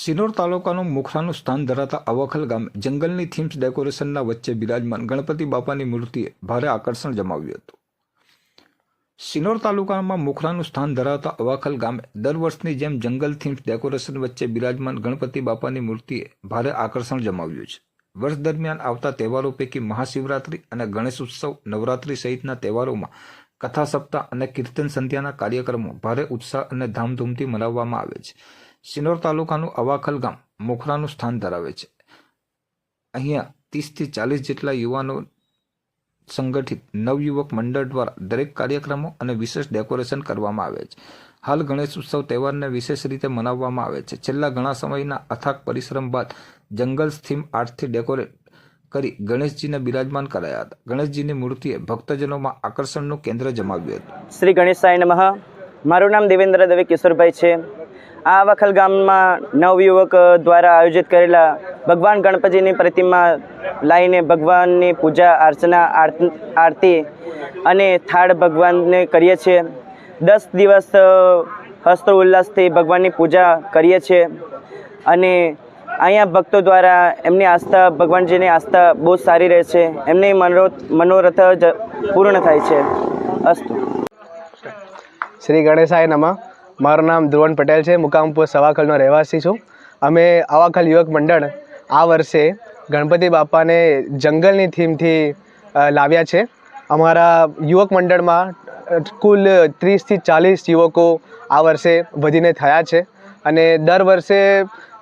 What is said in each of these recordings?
સિનોર તાલુકાનું મુખરાનું સ્થાન ધરાવતા અવખલ ગામે જંગલની થીમ્સ ડેકોરેશનના વચ્ચે બિરાજમાન ગણપતિ બાપાની મૂર્તિએ ભારે આકર્ષણ જમાવ્યું હતું. સિનોર તાલુકામાં મુખરાનું સ્થાન ધરાવતા અવાખલ ગામે દર વર્ષની જેમ જંગલ થીમ્સ ડેકોરેશન વચ્ચે બિરાજમાન ગણપતિ બાપાની મૂર્તિએ ભારે આકર્ષણ જમાવ્યું છે. વર્ષ દરમિયાન આવતા તહેવારો પૈકી મહાશિવરાત્રિ અને ગણેશ ઉત્સવ નવરાત્રિ સહિતના તહેવારોમાં કથા સપ્તાહ અને કીર્તન સંધ્યાના કાર્યક્રમો ભારે ઉત્સાહ અને ધામધૂમથી મનાવવામાં આવે છે. સિનોર તાલુકાનું અવાખલ ગામ મોખરાનું સ્થાન ધરાવે છે. અહીંયા ત્રીસથી ચાલીસ જેટલા યુવાનો સંગઠિત નવયુવક મંડળ દ્વારા દરેક કાર્યક્રમો અને વિશેષ ડેકોરેશન કરવામાં આવે છે. હાલ ગણેશ ઉત્સવ તહેવારને વિશેષ રીતે મનાવવામાં આવે છે. છેલ્લા ઘણા સમયના અથાગ પરિશ્રમ બાદ જંગલ થીમ આર્ટથી ડેકોરેટ કરી ગણેશજીને બિરાજમાન કરાયા હતા. ગણેશજીની મૂર્તિએ ભક્તજનોમાં આકર્ષણનું કેન્દ્ર જમાવ્યું હતું. શ્રી ગણેશાય નમઃ. મારું નામ દેવેન્દ્ર દવે કિશોરભાઈ છે. આ વખલ ગામમાં નવયુવક દ્વારા આયોજિત કરેલા ભગવાન ગણપતિની પ્રતિમા લાવીને ભગવાનની પૂજા અર્ચના આરત- અને થાળ ભગવાનને કરીએ છીએ. દસ દિવસ હસ્તો ઉલ્લાસથી ભગવાનની પૂજા કરીએ છીએ અને અહીંયા ભક્તો દ્વારા એમની આસ્થા, ભગવાનજીની આસ્થા બહુ સારી રહે છે. એમની મનો મનોરથ પૂર્ણ થાય છે. અસ્તુ. શ્રી ગણેશાય નમઃ. મારું નામ ધ્રુવન પટેલ છે, મુકામપુર સવાખલનો રહેવાસી છું. અમે આવાખલ યુવક મંડળ આ વર્ષે ગણપતિ બાપાને જંગલની થીમથી લાવ્યા છે. અમારા યુવક મંડળમાં કુલ ત્રીસથી ચાલીસ યુવકો આ વર્ષે વધીને થયા છે. અને દર વર્ષે,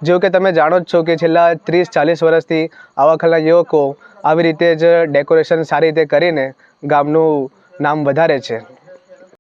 જો કે તમે જાણો જ છો કે છેલ્લા ત્રીસ ચાલીસ વર્ષથી આવાખલના યુવકો આવી રીતે જ ડેકોરેશન સારી રીતે કરીને ગામનું નામ વધારે છે.